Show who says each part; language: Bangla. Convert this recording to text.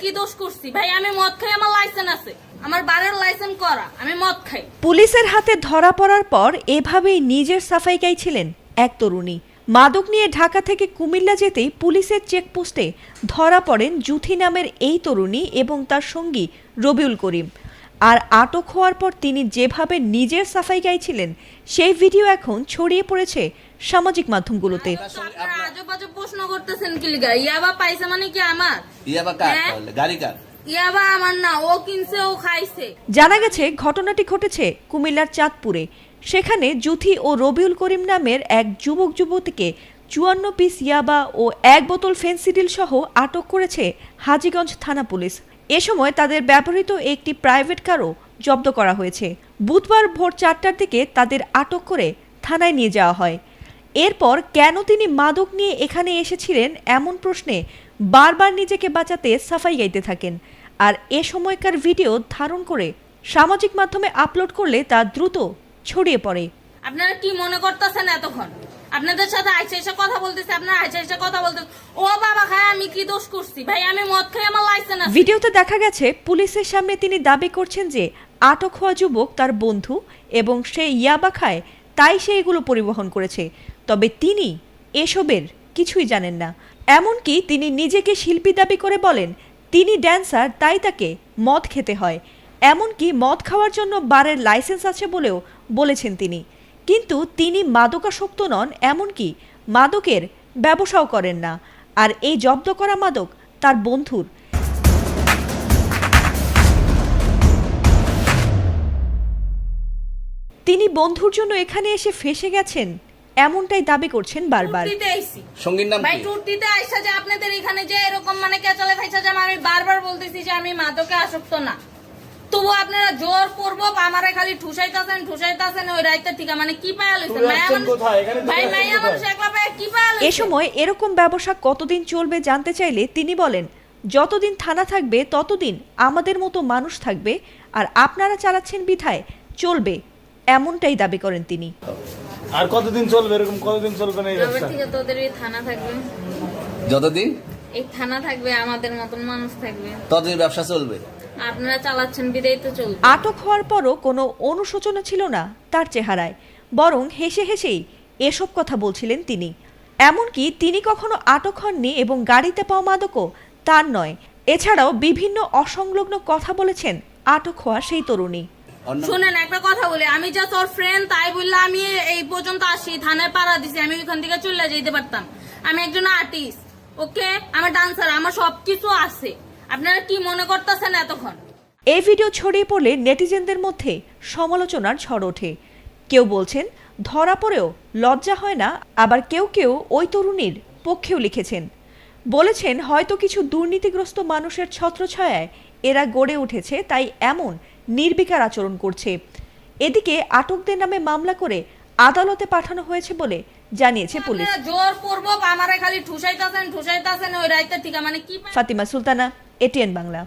Speaker 1: কি দোষ করছি? ভাই, আমি মদ খাই, আমার লাইসেন্স আছে। আমার বারের লাইসেন্স করা, আমি মদ খাই।
Speaker 2: পুলিশের হাতে ধরা পড়ার পর এভাবেই নিজের সাফাই গাইছিলেন এক তরুণী। মাদক নিয়ে ঢাকা থেকে কুমিল্লা যেতেই পুলিশের চেকপোস্টে ধরা পড়েন জুথি নামের এই তরুণী এবং তার সঙ্গী রবিউল করিম। আর আটক হওয়ার পর তিনি যেভাবে নিজের সাফাই গাইছিলেন সেই ভিডিও এখন ছড়িয়ে পড়েছে সামাজিক মাধ্যমগুলোতে।
Speaker 1: আপনারা আজব আজব প্রশ্ন করতেছেন কি লিগা? ইয়াবা পাইছে মানে কি আমার?
Speaker 3: ইয়াবা কার?
Speaker 1: হ্যাঁ?
Speaker 3: গাড়ি কার?
Speaker 1: ইয়াবা আমার না ও কিনছে ও খাইছে।
Speaker 2: জানা গেছে ঘটনাটি ঘটেছে কুমিল্লার চাঁদপুরে। সেখানে জুথি ও রবিউল করিম নামের এক যুবক যুবতীকে চুয়ান্ন পিস ইয়াবা ও এক বোতল ফেন্সিডিল সহ আটক করেছে হাজীগঞ্জ থানা পুলিশ। এ সময় তাদের ব্যবহৃত একটি প্রাইভেট কারও জব্দ করা হয়েছে। বুধবার ভোর চারটার দিকে তাদের আটক করে থানায় নিয়ে যাওয়া হয়। এরপর কেন তিনি মাদক নিয়ে এখানে এসেছিলেন এমন প্রশ্নে বারবার নিজেকে বাঁচাতে সাফাই গাইতে থাকেন। আর এ সময়কার ভিডিও ধারণ করে সামাজিক মাধ্যমে আপলোড করলে তা দ্রুত ছড়িয়ে পড়ে।
Speaker 1: আপনারা কি মনে করতেছেন এতক্ষণ? আপনাদের সাথে আইসা এসে কথা বলতেছে, আপনারা আইসা এসে কথা বলতেছে ও বাবা খায়, আমি কি দোষ করছি? ভাই, আমি মদ খাই আমার লাইসেন্স আছে।
Speaker 2: ভিডিওতে দেখা গেছে, পুলিশের সামনে তিনি দাবি করছেন যে, আটক হওয়া যুবক তার বন্ধু এবং সে ইয়াবা খায়, তাই সে এগুলো পরিবহন করেছে। তবে তিনি এসবের কিছুই জানেন না। এমনকি তিনি নিজেকে শিল্পী দাবি করে বলেন, তিনি ড্যান্সার তাই তাকে মদ খেতে হয়। এমনকি মদ খাওয়ার জন্য বারের লাইসেন্স আছে বলেও বলেছেন তিনি। কিন্তু তিনি মাদকাসক্ত নন এমনকি মাদকের ব্যবসাও করেন না। আর এই জব্দ করা মাদক তার বন্ধুর। তিনি বন্ধুর জন্য এখানে এসে ফেসে গেছেন এমনটাই দাবি করছেন বারবার।
Speaker 3: সঙ্গীর নাম
Speaker 1: ভাই
Speaker 3: কি?
Speaker 1: ট্যুর দিতে আইসা যে আপনাদের এখানে যে এরকম মানে কেচালে ফাইসা যে আমি বারবার বলতেছি যে আমি মাদকে আসক্ত না। তবু আপনারা জোর করব আমারে খালি ঠুসাইতাছেন ঠুসাইতাছেন ওই রাইতে ঠিক মানে কি পায়া
Speaker 4: তুমি
Speaker 1: ভাই মাইয়া মানুষ একলা পায়া কি পায়া
Speaker 2: এ সময় এরকম ব্যবসা কতদিন চলবে জানতে চাইলে তিনি বলেন যতদিন থানা থাকবে ততদিন আমাদের মতো মানুষ থাকবে আর আপনারা চালাচ্ছেন বিধায় চলবে। এমনটাই দাবি করেন তিনি।
Speaker 4: আর কতদিন চলবে? এরকম কতদিন চলবে না এই ব্যবসা?
Speaker 1: থানা থাকবে?
Speaker 3: যতদিন?
Speaker 1: এই থানা থাকবে আমাদের মতন মানুষ থাকবে।
Speaker 3: ততদিন ব্যবসা চলবে?
Speaker 1: আপনারা চালাচ্ছেন বিদায় তো চলবে।
Speaker 2: আটক হওয়ার পরও কোনো অনুশোচনা ছিল না তার চেহারায়। বরং হেসে হেসেই এসব কথা বলছিলেন তিনি। এমনকি তিনি কখনো আটক হননি এবং গাড়িতে পাওয়া মাদকও তার নয়। এছাড়াও বিভিন্ন অসংলগ্ন কথা বলেছেন আটক হওয়া সেই তরুণী।
Speaker 1: শুনেন একটা কথা বলি। আমি যা তোর ফ্রেন্ড তাই বললে আমি এই পর্যন্ত আসি। থানায় পাড়া দিছি আমি ওইখান থেকে চলে যেতে পারতাম। আমি একজন আর্টিস্ট ওকে আমার ডান্সার আমার সবকিছু আছে। আপনারা কি মনে করতেছেন এতক্ষণ?
Speaker 2: এই ভিডিও ছড়িয়ে পড়লে নেটিজেনদের মধ্যে সমালোচনার ঝড় ওঠে। কেউ বলছেন ধরা পড়েও লজ্জা হয় না আবার কেউ কেউ ওই তরুণীর পক্ষেও লিখেছেন। বলেছেন হয়তো কিছু দুর্নীতিগ্রস্ত মানুষের ছত্রছায়ায় এরা গড়ে উঠেছে তাই এমন নির্বিকার আচরণ করছে। এদিকে আটকদের নামে মামলা করে আদালতে পাঠানো হয়েছে বলে জানিয়েছে পুলিশ।
Speaker 1: জোর করব আমারে খালি ঠুসাইতাছেন ঠুসাইতাছেন ওই রাইতে ঠিক মানে কি
Speaker 2: ফাতিমা সুলতানা এটিএন বাংলা